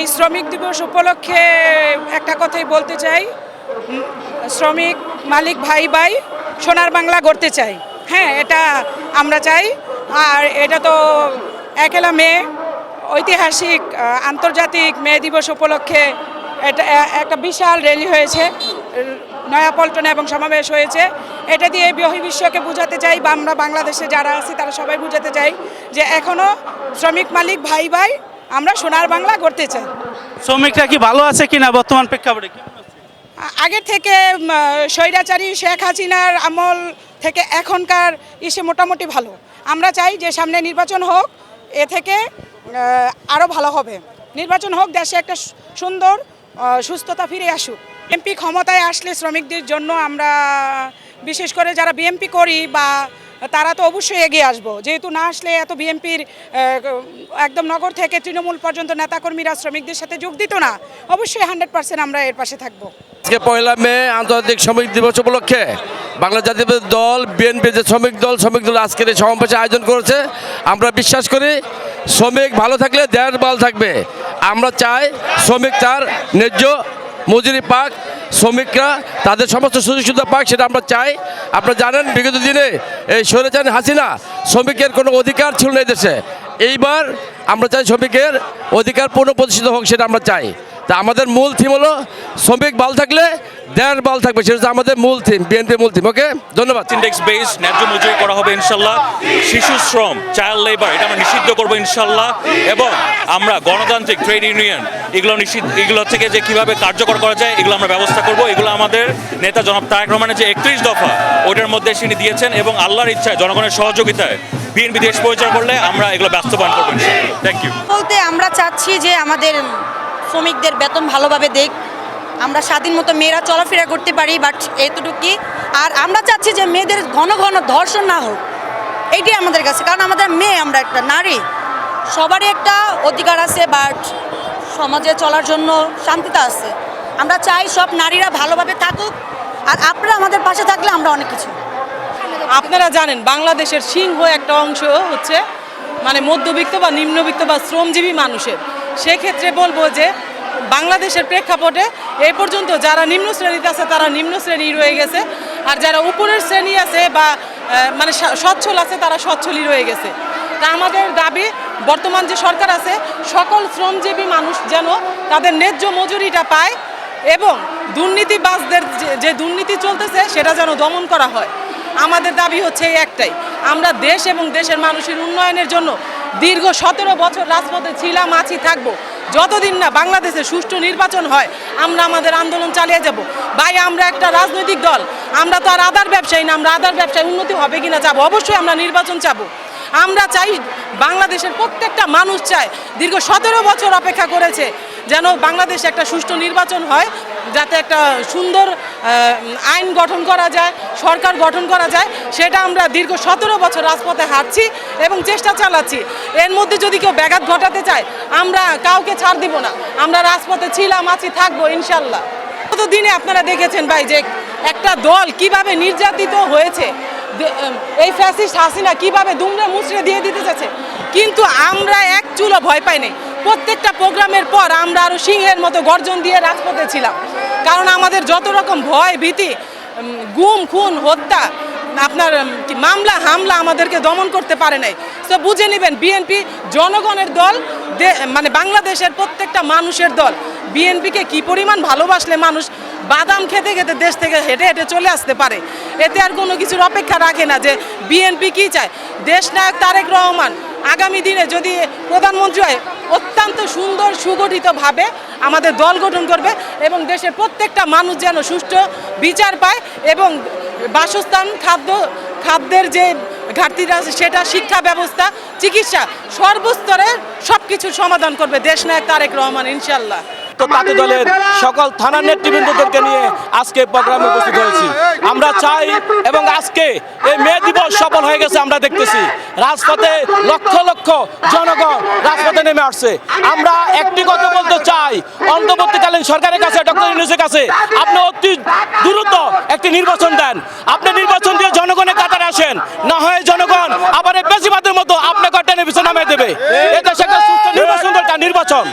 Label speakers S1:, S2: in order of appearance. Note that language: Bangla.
S1: এই শ্রমিক দিবস উপলক্ষে একটা কথাই বলতে চাই। শ্রমিক মালিক ভাই ভাই সোনার বাংলা গড়তে চাই। হ্যাঁ এটা আমরা চাই। আর এটা তো একেলা মেয়ে, ঐতিহাসিক আন্তর্জাতিক মেয়ে দিবস উপলক্ষে এটা একটা বিশাল র্যালি হয়েছে। নয়াপল্টনে এবং সমাবেশ হয়েছে। এটা দিয়ে বহির্বিশ্বকে বোঝাতে চাই বা আমরা বাংলাদেশে যারা আছি, তারা সবাই বোঝাতে চাই যে এখনও শ্রমিক মালিক ভাই ভাই আমরা সোনার বাংলা গড়তে চাই।
S2: শ্রমিকরা কি ভালো আছে কিনা বর্তমান প্রেক্ষাপটে?
S1: আগের থেকে স্বৈরাচারী শেখ হাসিনার আমল থেকে এখনকার ইসে মোটামুটি ভালো। আমরা চাই যে সামনে নির্বাচন হোক এ থেকে আরও ভালো হবে। নির্বাচন হোক দেশে একটা সুন্দর সুস্থতা ফিরে আসুক। এমপি ক্ষমতায় আসলে শ্রমিকদের জন্য আমরা বিশেষ করে যারা বিএমপি করি বা তারা তো অবশ্যই এগিয়ে আসব। যেহেতু না আসলে এত বিএনপির একদম নগর থেকে তৃণমূল পর্যন্ত নেতাকর্মীরা, শ্রমিকদের সাথে যোগ দিত না, অবশ্যই হান্ড্রেড পার্সেন্ট আমরা এর পাশে থাকব।
S3: আজকে পয়লা মে আন্তর্জাতিক শ্রমিক দিবস উপলক্ষে বাংলা জাতীয় দল, বিএনপি যে শ্রমিক দল শ্রমিক দল আজকের এই সমাবেশে আয়োজন করেছে। আমরা বিশ্বাস করি, শ্রমিক ভালো থাকলে দেশ ভালো থাকবে। আমরা চাই শ্রমিক তার ন্যায্য মজুরি পাক শ্রমিকরা তাদের সমস্ত সুযোগ সুবিধা পাক, সেটা আমরা চাই। আপনারা জানেন, বিগত দিনে এই সৈরাচান হাসিনা শ্রমিকের কোনো অধিকার ছিল না দেশে। এইবার আমরা চাই শ্রমিকের অধিকার পুনঃপ্রতিষ্ঠিত হোক, সেটা আমরা চাই। তা আমাদের মূল থিম হলো, শ্রমিক ভালো থাকলে দেশ বল থাকবে সেটা হচ্ছে আমাদের মূল থিম বিএনপি মূল থিম ওকে ধন্যবাদ।
S4: ইন্ডেক্স বেস ন্যায্য মজুরি করা হবে ইনশাল্লাহ। শিশু শ্রম চাইল্ড লেবার এটা আমরা নিষিদ্ধ করব ইনশাল্লাহ। এবং আমরা গণতান্ত্রিক ট্রেড ইউনিয়ন এগুলো নিষিদ্ধ এগুলো থেকে যে কীভাবে কার্যকর করা যায় এগুলো আমরা ব্যবস্থা করব। এগুলো আমাদের নেতা জনাব তারেক রহমানের যে একত্রিশ দফা ওটার মধ্যে তিনি দিয়েছেন এবং আল্লাহর ইচ্ছায় জনগণের সহযোগিতায় বিএনপি দেশ পরিচয় করলে আমরা এগুলো বাস্তবায়ন করব থ্যাংক ইউ
S5: বলতে আমরা চাচ্ছি যে আমাদের শ্রমিকদের বেতন ভালোভাবে দেখ আমরা স্বাধীন মতো মেয়েরা চলাফেরা করতে পারি বাট এতটুকুই আর আমরা চাচ্ছি যে মেয়েদের ঘন ঘন ধর্ষণ না হোক এইটাই আমাদের কাছে। কারণ আমাদের মেয়ে, আমরা একটা নারী, সবারই একটা অধিকার আছে বাট সমাজে চলার জন্য শান্তিতে আছে। আমরা চাই সব নারীরা ভালোভাবে থাকুক, আর আপনারা আমাদের পাশে থাকলে আমরা অনেক কিছু।
S6: আপনারা জানেন, বাংলাদেশের সিংহ একটা অংশ হচ্ছে মানে মধ্যবিত্ত বা নিম্নবিত্ত বা শ্রমজীবী মানুষের। সেক্ষেত্রে বলব যে বাংলাদেশের প্রেক্ষাপটে এ পর্যন্ত যারা নিম্ন শ্রেণীতে আছে, তারা নিম্ন শ্রেণি রয়ে গেছে। আর যারা উপরের শ্রেণি আছে বা মানে সচ্ছল আছে, তারা সচ্ছলই রয়ে গেছে। তা আমাদের দাবি, বর্তমান যে সরকার আছে, সকল শ্রমজীবী মানুষ যেন তাদের ন্যায্য মজুরিটা পায় এবং দুর্নীতিবাজদের যে- যে দুর্নীতি চলতেছে, সেটা যেন দমন করা হয়। আমাদের দাবি হচ্ছে এই একটাই। আমরা দেশ এবং দেশের মানুষের উন্নয়নের জন্য দীর্ঘ সতেরো বছর রাজপথে ছিলাম, আছি, থাকব। যতদিন না বাংলাদেশে সুষ্ঠু নির্বাচন হয়, আমরা আমাদের আন্দোলন চালিয়ে যাব। ভাই, আমরা একটা রাজনৈতিক দল। আমরা তো আর আদার ব্যবসায়ী না, আমরা আদার ব্যবসায় উন্নতি হবে কিনা যাব অবশ্যই আমরা নির্বাচন চাবো। আমরা চাই বাংলাদেশের প্রত্যেকটা মানুষ চায় দীর্ঘ সতেরো বছর অপেক্ষা করেছে যেন বাংলাদেশে একটা সুষ্ঠু নির্বাচন হয়। যাতে একটা সুন্দর আইন গঠন করা যায়, সরকার গঠন করা যায়, সেটা আমরা দীর্ঘ সতেরো বছর রাজপথে হাঁটছি এবং চেষ্টা চালাচ্ছি। এর মধ্যে যদি কেউ ব্যাঘাত ঘটাতে চায়, আমরা কাউকে ছাড় দিব না। আমরা রাজপথে ছিলাম, আছি, থাকব ইনশাল্লাহ গত দিনে আপনারা দেখেছেন ভাই যে একটা দল কীভাবে নির্যাতিত হয়েছে এই ফ্যাসিস্ট হাসিনা কীভাবে দুমড়ে মুচড়ে দিয়ে দিতে চাচ্ছে কিন্তু আমরা এক চুলো ভয় পাইনি। প্রত্যেকটা প্রোগ্রামের পর আমরা আরও সিংহের মতো গর্জন দিয়ে রাজপথে ছিলাম। কারণ আমাদের যত রকম ভয়, ভীতি গুম, খুন, হত্যা, আপনার মামলা, হামলা আমাদেরকে দমন করতে পারে নাই। তো বুঝে নেবেন বিএনপি জনগণের দল মানে বাংলাদেশের প্রত্যেকটা মানুষের দল বিএনপিকে কি পরিমাণ ভালোবাসলে মানুষ বাদাম খেতে খেতে দেশ থেকে হেঁটে হেঁটে চলে আসতে পারে। এতে আর কোনো কিছুর অপেক্ষা রাখে না যে বিএনপি কি চায়। দেশ নায়ক তারেক রহমান আগামী দিনে যদি প্রধানমন্ত্রী হয়, অত্যন্ত সুন্দর সুগঠিতভাবে আমাদের দল গঠন করবে এবং দেশের প্রত্যেকটা মানুষ যেন সুষ্ঠু বিচার পায় এবং বাসস্থান, খাদ্য, খাদ্যের যে ঘাটতিটা আছে সেটা, শিক্ষা ব্যবস্থা, চিকিৎসা সর্বস্তরে সব কিছুর সমাধান করবে দেশ নায়ক তারেক রহমান ইনশাল্লাহ
S7: তো তাঁতি দলের সকল থানার নেতৃবৃন্দদেরকে নিয়ে আজকে প্রোগ্রামে উপস্থিত হয়েছি। আমরা চাই এবং আজকে এই মে দিবস সফল হয়ে গেছে আমরা দেখতেছি। রাজপথে লক্ষ লক্ষ জনগণ রাজপথে নেমে আসছে। আমরা একটি কথা বলতে চাই অন্তর্বর্তীকালীন সরকারের কাছে ডক্টর ইউনুসের কাছে আপনি অতি দ্রুত একটি নির্বাচন দেন। আপনি নির্বাচন দিয়ে জনগণের কাতারে আসেন। না হয় জনগণ আবার এই বেশিবাদের মতো আপনাকে টেলিভিশন নামিয়ে দেবে। এটা সেটা সুস্থ নির্বাচন দরকার নির্বাচন।